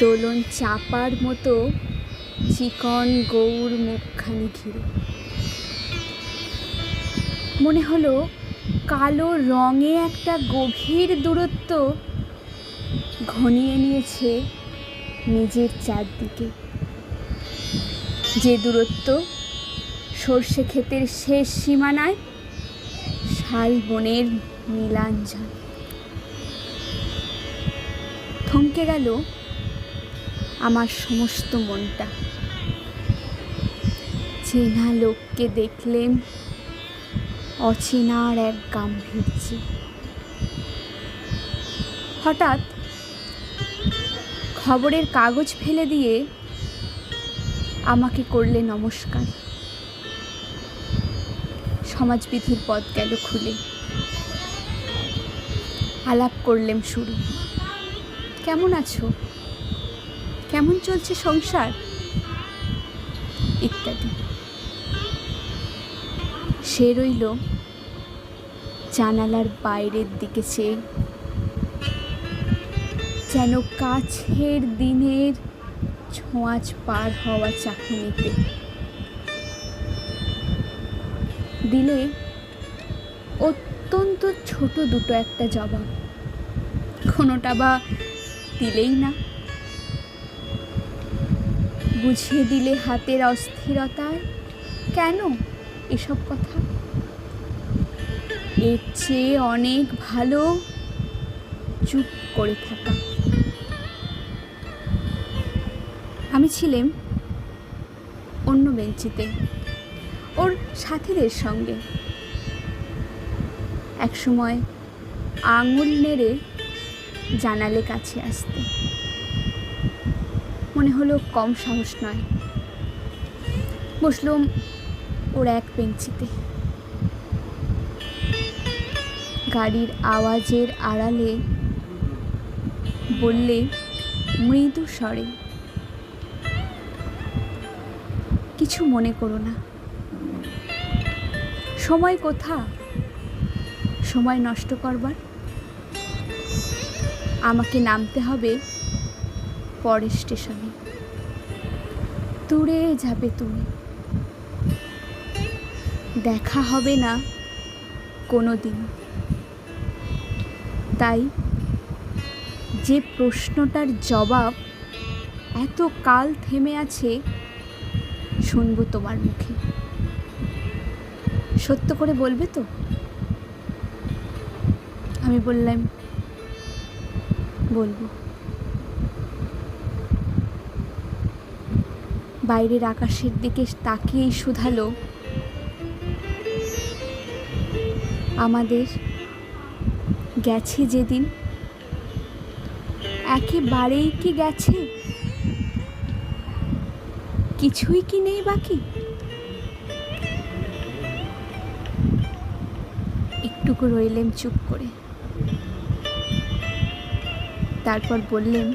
দোলন চাপার মতো চিকন গৌর মুখখানি ঘিরে। মনে হলো কালো রঙে একটা গভীর দূরত্ব ঘনিয়ে নিয়েছে নিজের চারদিকে। যে দূরত্ব সর্ষে ক্ষেতের শেষ সীমানায় শাল বনের নীলাঞ্জন। থমকে গেল আমার সমস্ত মনটা। চেনা লোককে দেখলেন অচেনার এক গাম্ভীর্য। হঠাৎ খবরের কাগজ ফেলে দিয়ে আমাকে করলে নমস্কার। সমাজবিধির পথ গেল খুলে। আলাপ করলেম শুরু। কেমন আছো? কেমন চলছে সংসার? ইত্যাদি। সে রইল জানালার বাইরের দিকে চেয়ে। যেন কাছের দিনের ছোঁয়াচ পার হওয়া চাকুনিতে। দিলে অত্যন্ত ছোট দুটো একটা জবাব। কোনোটা বা দিলেই না। বুঝিয়ে দিলে হাতের অস্থিরতায়? কেন এসব কথা? এর চেয়ে অনেক ভালো চুপ করে থাকা। আমি ছিলাম অন্য বেঞ্চিতে, ওর সাথীদের সঙ্গে। একসময় আঙুল নেড়ে জানালে কাছে আসতে। হলো কম সাহস নয়। বসলুম ওর এক বেঞ্চিতে। গাড়ির আওয়াজের আড়ালে বললে, মৃদু স্বরে, কিছু মনে করো না। সময় কোথা? সময় নষ্ট করবার। আমাকে নামতে হবে পরের স্টেশনে। দূরে যাবে তুমি। দেখা হবে না কোনো দিন তাই যে প্রশ্নটার জবাব এত কাল থেমে আছে, শুনব তোমার মুখে। সত্য করে বলবে তো? আমি বললাম, বলব। বাইরের আকাশের দিকে তাকিয়েই শুধালো। আমাদের গেছে যেদিন। একেবারেই কি গেছে? কিছুই কি নেই বাকি? একটুকু রইলেন চুপ করে। তারপর বললেন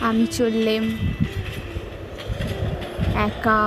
আমি চললেম একা।